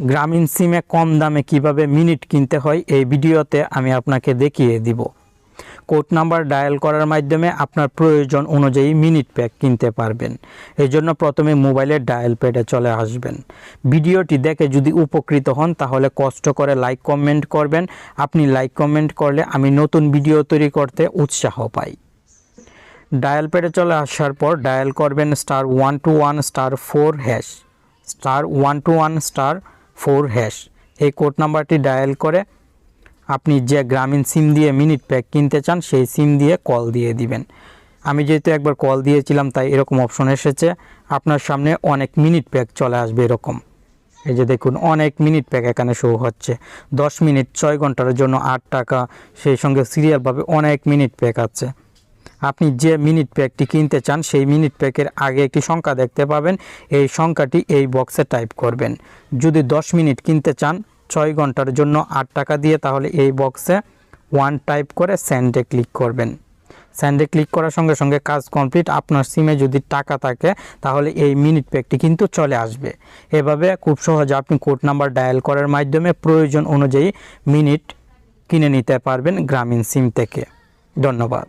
গ্রামীণ সিমে কম দামে কীভাবে মিনিট কিনতে হয় এই ভিডিওতে আমি আপনাকে দেখিয়ে দিব। কোড নাম্বার ডায়াল করার মাধ্যমে আপনার প্রয়োজন অনুযায়ী মিনিট প্যাক কিনতে পারবেন। এই জন্য প্রথমে মোবাইলের ডায়াল প্যাডে চলে আসবেন। ভিডিওটি দেখে যদি উপকৃত হন তাহলে কষ্ট করে লাইক কমেন্ট করবেন। আপনি লাইক কমেন্ট করলে আমি নতুন ভিডিও তৈরি করতে উৎসাহ পাই। ডায়াল প্যাডে চলে আসার পর ডায়াল করবেন star one two one star four hash. Star one two one star four hash. এই কোড নাম্বারটি ডায়াল করে আপনি যে গ্রামীণ সিম দিয়ে মিনিট প্যাক কিনতে চান, সেই সিম দিয়ে কল দিয়ে দিবেন। আমি যেহেতু একবার কল দিয়েছিলাম, তাই এরকম অপশন এসেছে। আপনার সামনে অনেক মিনিট প্যাক চলে আসবে এরকম। এই যে দেখুন, অনেক মিনিট প্যাক এখানে শো হচ্ছে। দশ মিনিট, ছয় ঘণ্টার জন্য আট টাকা। সেই সঙ্গে সিরিয়ালভাবে অনেক মিনিট প্যাক আছে। আপনি যে মিনিট প্যাকটি কিনতে চান, সেই মিনিট প্যাকের আগে একটি সংখ্যা দেখতে পাবেন। এই সংখ্যাটি এই বক্সে টাইপ করবেন। যদি দশ মিনিট কিনতে চান, ছয় ঘণ্টার জন্য আট টাকা দিয়ে, তাহলে এই বক্সে ওয়ান টাইপ করে স্যান্ডে ক্লিক করবেন। স্যান্ডে ক্লিক করার সঙ্গে সঙ্গে কাজ কমপ্লিট আপনার সিমে যদি টাকা থাকে, তাহলে এই মিনিট প্যাকটি কিন্তু চলে আসবে। এভাবে খুব সহজে আপনি কোড নাম্বার ডায়াল করার মাধ্যমে প্রয়োজন অনুযায়ী মিনিট কিনে নিতে পারবেন গ্রামীণ সিম থেকে। ধন্যবাদ।